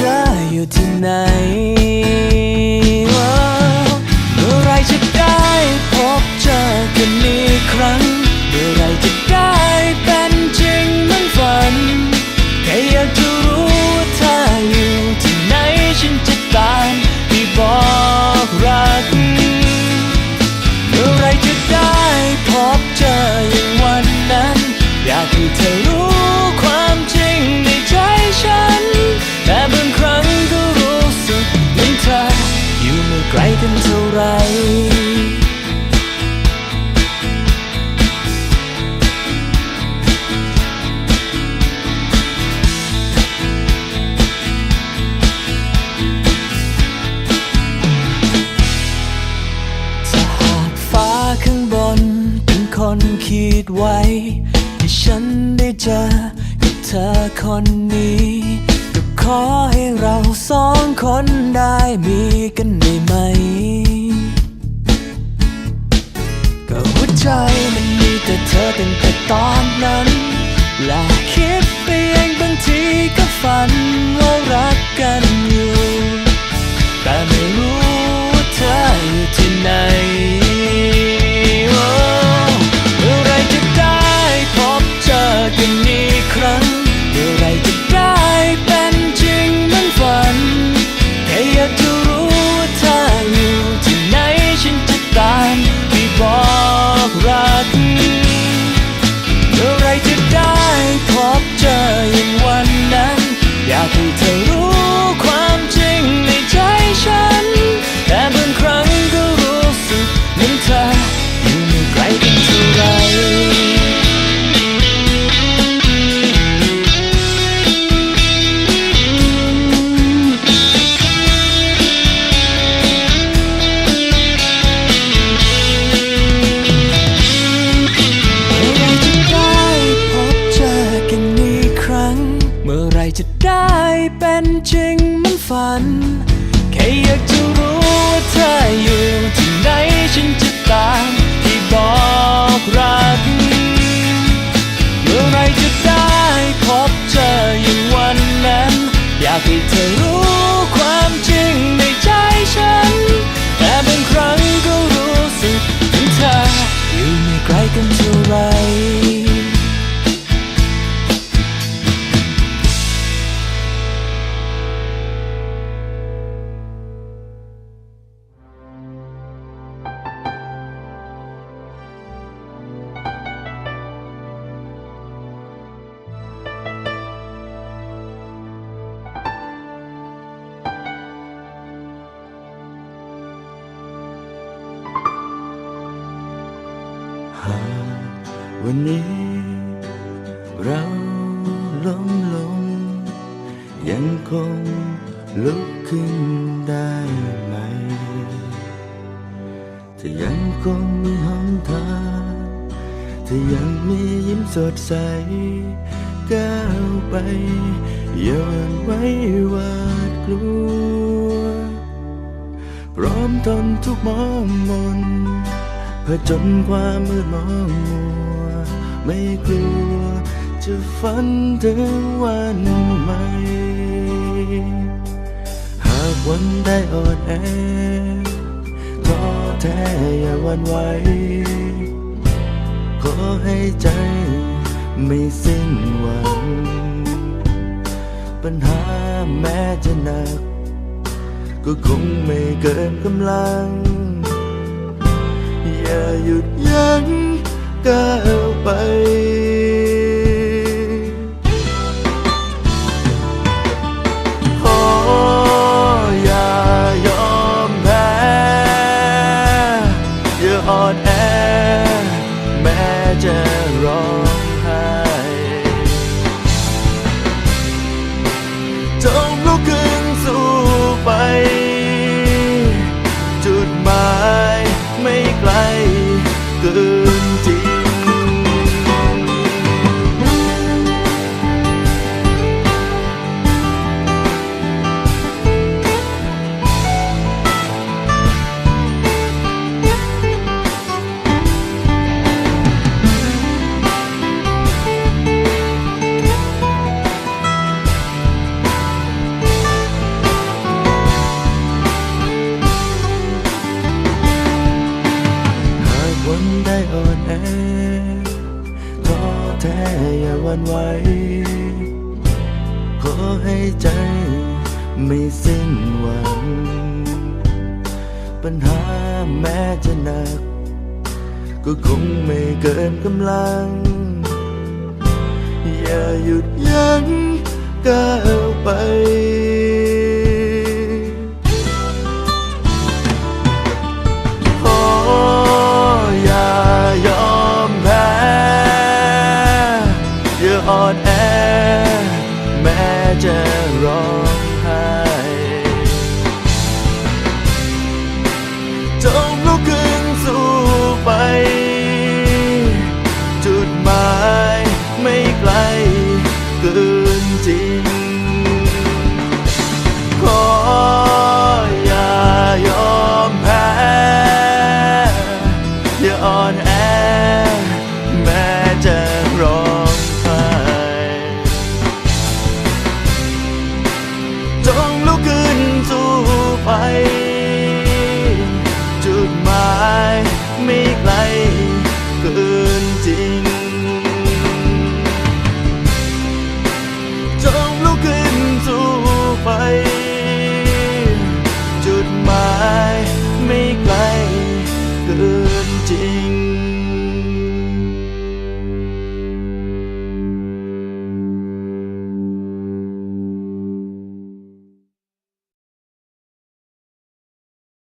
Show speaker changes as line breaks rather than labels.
ธออยู่ที่ไหนเมื่อไรจะได้พบเจอ นคนคิดไว้ ให้ฉันได้เจอกับเธอคนนี้ก็ขอให้เราสองคนได้มีกันได้ไหม ก็หัวใจมันมีแต่เธอตั้งแต่ตอนนั้นและ เหากวันนี้ เราล้มล
ง ยังคงลุกขึ้นได้ไหม ถ้ายังคงมีหนทางถ้ายังมียิ้มสดใส ก้าวไปอย่าไว้หวาดกลัว พร้อมทนทุกมองมน เพื่อจนความมืดมองมัว ไม่กลัว จะฝันถึงวันใหม่ หากวันได้อ่อนแอท้อแท้อย่าหวันไหว ขอให้ใจไม่สิ้นหวัง ปัญหาแม้จะหนัก ก็คงไม่เกินกำลัง อย่าหยุดยั้งก้าวไปขออย่ายอมแพ้อย่าอ่อนแอแม้จะรอ นได้อ่อนแอท้อแท้อย่าหวันไหวขอให้ใจไม่สิ้นหวัง ปัญหาแม้จะหนัก ก็คงไม่เกินกำลัง อย่าหยุดยั้งก้าวไป